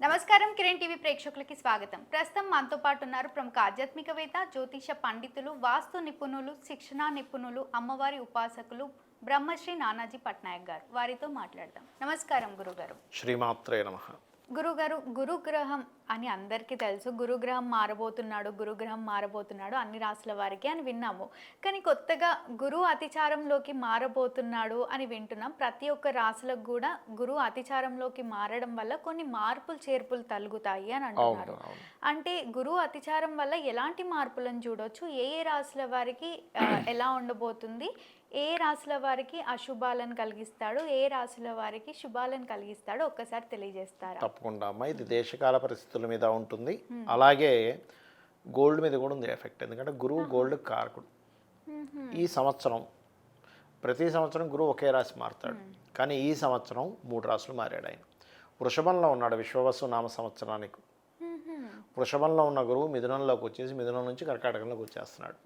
నమస్కారం కిరణ్ టీవీ ప్రేక్షకులకి స్వాగతం. ప్రస్తుతం మనతో పాటు ఉన్నారు ప్రముఖ ఆధ్యాత్మికవేత్త జ్యోతిష పండితులు వాస్తు నిపుణులు శిక్షణా నిపుణులు అమ్మవారి ఉపాసకులు బ్రహ్మశ్రీ నానాజీ పట్నాయక్ గారు. వారితో మాట్లాడదాం. నమస్కారం గురుగారు. శ్రీమాత్రే నమ. గురుగారు గురుగ్రహం అని అందరికీ తెలుసు. గురుగ్రహం మారబోతున్నాడు గురుగ్రహం మారబోతున్నాడు అన్ని రాసుల వారికి అని విన్నాము. కానీ కొత్తగా గురు అతిచారంలోకి మారబోతున్నాడు అని వింటున్నాం. ప్రతి ఒక్క రాసులకు కూడా గురు అతిచారంలోకి మారడం వల్ల కొన్ని మార్పులు చేర్పులు తలుగుతాయి అని అంటున్నారు. అంటే గురువు అతిచారం వల్ల ఎలాంటి మార్పులను చూడొచ్చు? ఏ ఏ రాసుల వారికి ఎలా ఉండబోతుంది? ఏ రాసుల వారికి అశుభాలను కలిగిస్తాడు? ఏ రాసుల వారికి శుభాలను కలిగిస్తాడు ఒక్కసారి తెలియజేస్తారా? తప్పకుండా అమ్మా. ఇది దేశకాల పరిస్థితుల మీద ఉంటుంది. అలాగే గోల్డ్ మీద కూడా ఉంది ఎఫెక్ట్. ఎందుకంటే గురువు గోల్డ్ కారకుడు. ఈ సంవత్సరం ప్రతి సంవత్సరం గురువు ఒకే రాశి మారుతాడు. కానీ ఈ సంవత్సరం మూడు రాసులు మారాడు ఆయన. వృషభంలో ఉన్నాడు విశ్వవసు నామ సంవత్సరానికి. వృషభంలో ఉన్న గురువు మిథునంలోకి వచ్చేసి మిథునం నుంచి కర్కాటకంలోకి వచ్చేస్తున్నాడు.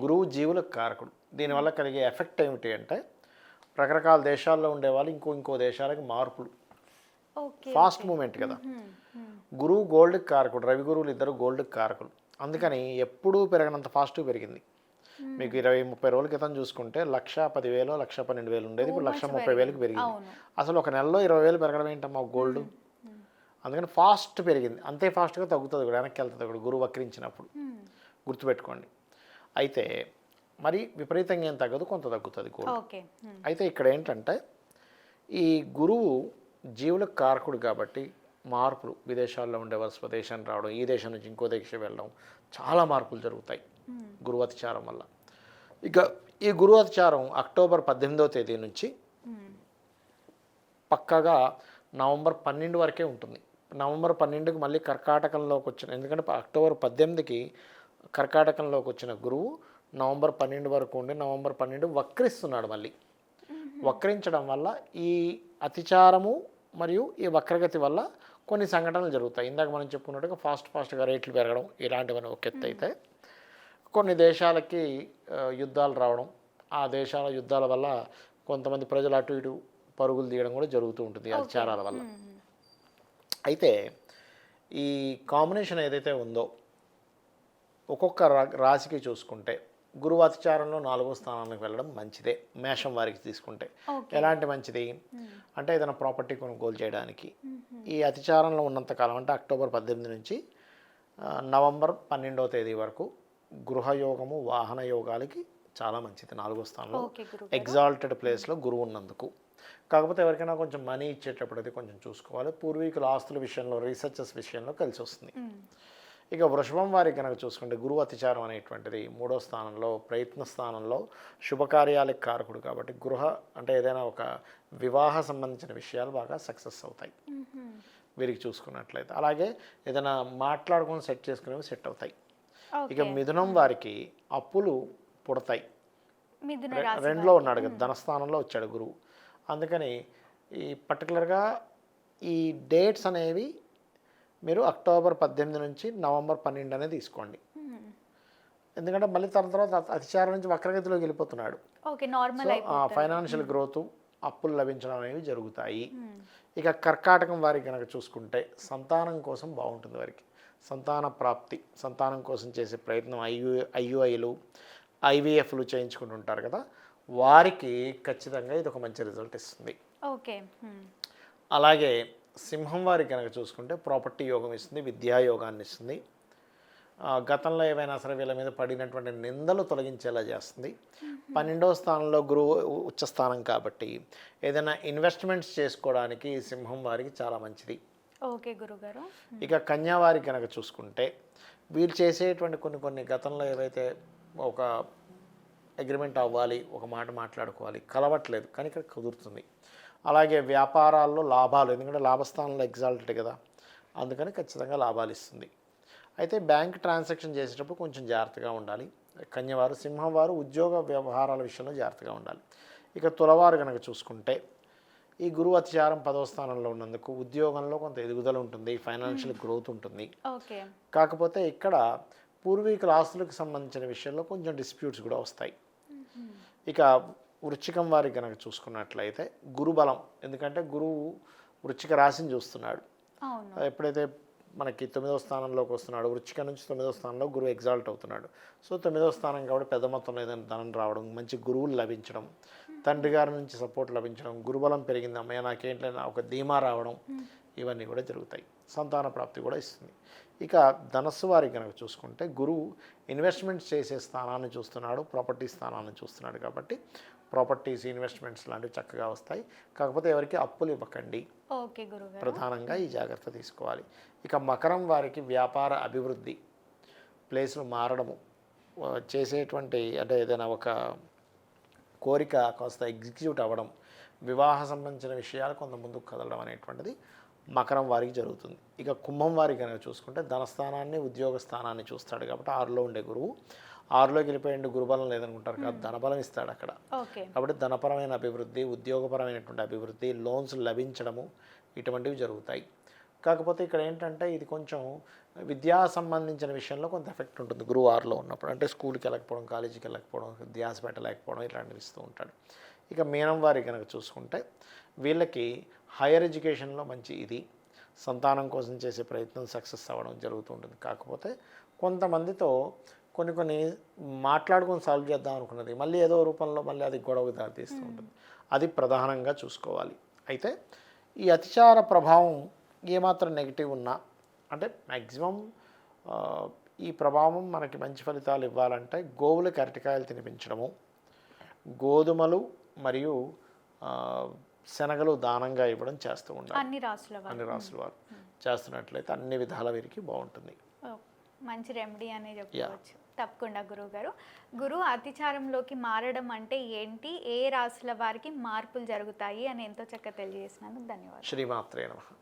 గురువు జీవులకు కారకుడు. దీనివల్ల కలిగే ఎఫెక్ట్ ఏమిటి అంటే రకరకాల దేశాల్లో ఉండేవాళ్ళు ఇంకో ఇంకో దేశాలకి మార్పులు. ఫాస్ట్ మూమెంట్ కదా. గురువు గోల్డ్కి కారకుడు రవి గురువులు ఇద్దరు గోల్డ్కి కారకులు. అందుకని ఎప్పుడూ పెరగనంత ఫాస్ట్ పెరిగింది. మీకు ఇరవై ముప్పై రోజుల క్రితం చూసుకుంటే లక్ష పదివేలు లక్ష పన్నెండు వేలు ఉండేది ఇప్పుడు లక్ష ముప్పై వేలకు పెరిగింది. అసలు ఒక నెలలో ఇరవై వేలు పెరగడం ఏంటమ్మా గోల్డ్? అందుకని ఫాస్ట్ పెరిగింది. అంతే ఫాస్ట్గా తగ్గుతుంది కూడా వెనక్కి వెళ్తుంది కూడా గురువు వక్రించినప్పుడు. గుర్తుపెట్టుకోండి. అయితే మరి విపరీతంగా ఏం తగ్గదు కొంత తగ్గుతుంది గోల్డ్ ఉమ్. అయితే ఇక్కడ ఏంటంటే ఈ గురువు జీవులకు కారకుడు కాబట్టి మార్పులు విదేశాల్లో ఉండేవారు స్వదేశానికి రావడం ఈ దేశం నుంచి ఇంకో దేశం వెళ్ళడం చాలా మార్పులు జరుగుతాయి గురువు అతిచారం వల్ల. ఇక ఈ గురువు అతిచారం అక్టోబర్ పద్దెనిమిదవ తేదీ నుంచి. పక్కాగా నవంబర్ పన్నెండు వరకే ఉంటుంది. నవంబర్ పన్నెండుకి మళ్ళీ కర్కాటకంలోకి వచ్చిన ఎందుకంటే అక్టోబర్ పద్దెనిమిదికి కర్కాటకంలోకి వచ్చిన గురువు నవంబర్ పన్నెండు వరకు ఉండి నవంబర్ పన్నెండు వక్రిస్తున్నాడు మళ్ళీ. వక్రించడం వల్ల ఈ అతిచారము మరియు ఈ వక్రగతి వల్ల కొన్ని సంఘటనలు జరుగుతాయి. ఇందాక మనం చెప్పుకున్నట్టుగా ఫాస్ట్ ఫాస్ట్గా రేట్లు పెరగడం ఇలాంటివన్నీ ఒక ఎత్తు అయితే కొన్ని దేశాలకి యుద్ధాలు రావడం ఆ దేశాల యుద్ధాల వల్ల కొంతమంది ప్రజలు అటు ఇటు పరుగులు తీయడం కూడా జరుగుతూ ఉంటుంది అతిచారాల వల్ల. అయితే ఈ కాంబినేషన్ ఏదైతే ఉందో ఒక్కొక్క రాశికి చూసుకుంటే గురువు అతిచారంలో నాలుగో స్థానానికి వెళ్ళడం మంచిదే మేషం వారికి తీసుకుంటే. ఎలాంటి మంచిది? అంటే ఏదైనా ప్రాపర్టీ కొనుగోలు చేయడానికి. ఈ అతిచారంలో ఉన్నంతకాలం అంటే అక్టోబర్ పద్దెనిమిది నుంచి నవంబర్ పన్నెండవ తేదీ వరకు గృహయోగము వాహన యోగాలకి చాలా మంచిది నాలుగో స్థానంలో. ఎగ్జాల్టెడ్ ప్లేస్లో గురువు ఉన్నందుకు. కాకపోతే ఎవరికైనా కొంచెం మనీ ఇచ్చేటప్పుడు అది కొంచెం చూసుకోవాలి. పూర్వీకుల ఆస్తుల విషయంలో రీసెర్చెస్ విషయంలో కలిసి వస్తుంది. ఇక వృషభం వారికి కనుక చూసుకుంటే గురువు అతిచారం అనేటువంటిది మూడో స్థానంలో ప్రయత్న స్థానంలో శుభకార్యాలకు కారకుడు కాబట్టి గృహ అంటే ఏదైనా ఒక వివాహ సంబంధించిన విషయాలు బాగా సక్సెస్ అవుతాయి. వీరికి చూసుకున్నట్లయితే. అలాగే ఏదైనా మాట్లాడుకొని సెట్ చేసుకునేవి సెట్ అవుతాయి. ఇక మిథునం వారికి అప్పులు పుడతాయి. రెండులో ఉన్నాడు కదా ధనస్థానంలో వచ్చాడు గురువు. అందుకని ఈ పర్టికులర్గా ఈ డేట్స్ అనేవి మీరు అక్టోబర్ పద్దెనిమిది నుంచి నవంబర్ పన్నెండు అనేది తీసుకోండి. ఎందుకంటే మళ్ళీ తన తర్వాత అతిచారం నుంచి వక్రగతిలోకి వెళ్ళిపోతున్నాడు. ఫైనాన్షియల్ గ్రోత్ అప్పులు లభించడం అనేవి జరుగుతాయి. ఇక కర్కాటకం వారికి కనుక చూసుకుంటే సంతానం కోసం బాగుంటుంది వారికి. సంతాన ప్రాప్తి సంతానం కోసం చేసే ప్రయత్నం ఐయు ఐయుఐలు ఐవీఎఫ్లు చేయించుకుంటుంటారు కదా. వారికి ఖచ్చితంగా ఇది ఒక మంచి రిజల్ట్ ఇస్తుంది. ఓకే. అలాగే సింహం వారికి కనుక చూసుకుంటే ప్రాపర్టీ యోగం ఇస్తుంది విద్యా యోగాన్ని ఇస్తుంది. గతంలో ఏవైనా సరే వీళ్ళ మీద పడినటువంటి నిందలు తొలగించేలా చేస్తుంది. పన్నెండవ స్థానంలో గురువు ఉచ్చ స్థానం కాబట్టి ఏదైనా ఇన్వెస్ట్మెంట్స్ చేసుకోవడానికి సింహం వారికి చాలా మంచిది. ఓకే గురుగారు. ఇక కన్యా వారికి కనుక చూసుకుంటే వీళ్ళు చేసేటువంటి కొన్ని కొన్ని గతంలో ఏవైతే ఒక అగ్రిమెంట్ అవ్వాలి ఒక మాట మాట్లాడుకోవాలి. కలవట్లేదు కానీ ఇక్కడ కుదురుతుంది. అలాగే వ్యాపారాల్లో లాభాలు ఎందుకంటే లాభస్థానంలో ఎగ్జాల్టెడ్ కదా అందుకని ఖచ్చితంగా లాభాలు ఇస్తుంది. అయితే బ్యాంక్ ట్రాన్సాక్షన్ చేసేటప్పుడు కొంచెం జాగ్రత్తగా ఉండాలి. కన్యవారు సింహం వారు ఉద్యోగ వ్యవహారాల విషయంలో జాగ్రత్తగా ఉండాలి. ఇక తులవారు కనుక చూసుకుంటే ఈ గురువు అతిచారం పదవ స్థానంలో ఉన్నందుకు ఉద్యోగంలో కొంత ఎదుగుదల ఉంటుంది ఫైనాన్షియల్ గ్రోత్ ఉంటుంది. కాకపోతే ఇక్కడ పూర్వీకుల ఆస్తులకు సంబంధించిన విషయంలో కొంచెం డిస్ప్యూట్స్ కూడా వస్తాయి. ఇక వృచ్చికం వారికి కనుక చూసుకున్నట్లయితే గురుబలం ఎందుకంటే గురువు వృచ్చిక రాశిని చూస్తున్నాడు. ఎప్పుడైతే మనకి తొమ్మిదవ స్థానంలోకి వస్తున్నాడు వృచ్చిక నుంచి తొమ్మిదవ స్థానంలో గురువు ఎగ్జాల్ట్ అవుతున్నాడు. సో తొమ్మిదవ స్థానం కాబట్టి పెద్ద మొత్తంలో ఏదైనా ధనం రావడం మంచి గురువులు లభించడం తండ్రి గారి నుంచి సపోర్ట్ లభించడం గురుబలం పెరిగింది అమ్మయ్య నాకేంటైనా ఒక ధీమా రావడం ఇవన్నీ కూడా జరుగుతాయి. సంతాన ప్రాప్తి కూడా ఇస్తుంది. ఇక ధనస్సు వారికి కనుక చూసుకుంటే గురువు ఇన్వెస్ట్మెంట్స్ చేసే స్థానాన్ని చూస్తున్నాడు ప్రాపర్టీ స్థానాన్ని చూస్తున్నాడు కాబట్టి ప్రాపర్టీస్ ఇన్వెస్ట్మెంట్స్ లాంటివి చక్కగా వస్తాయి. కాకపోతే ఎవరికి అప్పులు ఇవ్వకండి. ప్రధానంగా ఈ జాగ్రత్త తీసుకోవాలి. ఇక మకరం వారికి వ్యాపార అభివృద్ధి ప్లేస్లు మారడము చేసేటువంటి అంటే ఏదైనా ఒక కోరిక కాస్త ఎగ్జిక్యూట్ అవ్వడం వివాహ సంబంధించిన విషయాలు కొంత ముందుకు కదలడం అనేటువంటిది మకరం వారికి జరుగుతుంది. ఇక కుంభం వారికి కనుక చూసుకుంటే ధనస్థానాన్ని ఉద్యోగ స్థానాన్ని చూస్తాడు కాబట్టి ఆరులో ఉండే గురువు. ఆరులోకి వెళ్ళిపోయింది గురుబలం లేదనుకుంటారు కదా ధనబలం ఇస్తాడు అక్కడ. కాబట్టి ధనపరమైన అభివృద్ధి ఉద్యోగపరమైనటువంటి అభివృద్ధి లోన్స్ లభించడము ఇటువంటివి జరుగుతాయి. కాకపోతే ఇక్కడ ఏంటంటే ఇది కొంచెం విద్యా సంబంధించిన విషయంలో కొంత ఎఫెక్ట్ ఉంటుంది. గురువు ఆరులో ఉన్నప్పుడు అంటే స్కూల్కి వెళ్ళకపోవడం కాలేజీకి వెళ్ళకపోవడం ధ్యాస పెట్టలేకపోవడం ఇలాంటివి ఇస్తూ ఉంటాడు. ఇక మీనం వారి కనుక చూసుకుంటే వీళ్ళకి హైయర్ ఎడ్యుకేషన్లో మంచి ఇది. సంతానం కోసం చేసే ప్రయత్నం సక్సెస్ అవ్వడం జరుగుతూ ఉంటుంది. కాకపోతే కొంతమందితో కొన్ని కొన్ని మాట్లాడుకొని సాల్వ్ చేద్దాం అనుకున్నది. మళ్ళీ ఏదో రూపంలో మళ్ళీ అది గొడవకు దారితీస్తూ ఉంటుంది. అది ప్రధానంగా చూసుకోవాలి. అయితే ఈ అతిచార ప్రభావం ఏమాత్రం నెగిటివ్ ఉన్నా అంటే మ్యాక్సిమం ఈ ప్రభావం మనకి మంచి ఫలితాలు ఇవ్వాలంటే గోవులకి అరటికాయలు తినిపించడము గోధుమలు మరియు శనగలు దానంగా ఇవ్వడం చేస్తూ ఉండాలి. అన్ని రాసుల వారు. అన్ని రాసుల వారు. చేస్తున్నట్లయితే అన్ని విధాల వీరికి బాగుంటుంది. మంచి రెమెడీ అనే చెప్పుకోవచ్చు. తప్పకుండా గురువు గారు. గురువు అతిచారంలోకి మారడం అంటే ఏంటి? ఏ రాసుల వారికి మార్పులు జరుగుతాయి అని ఎంతో చక్కగా తెలియజేసినందుకు ధన్యవాదాలు. శ్రీమాత్రే నమః.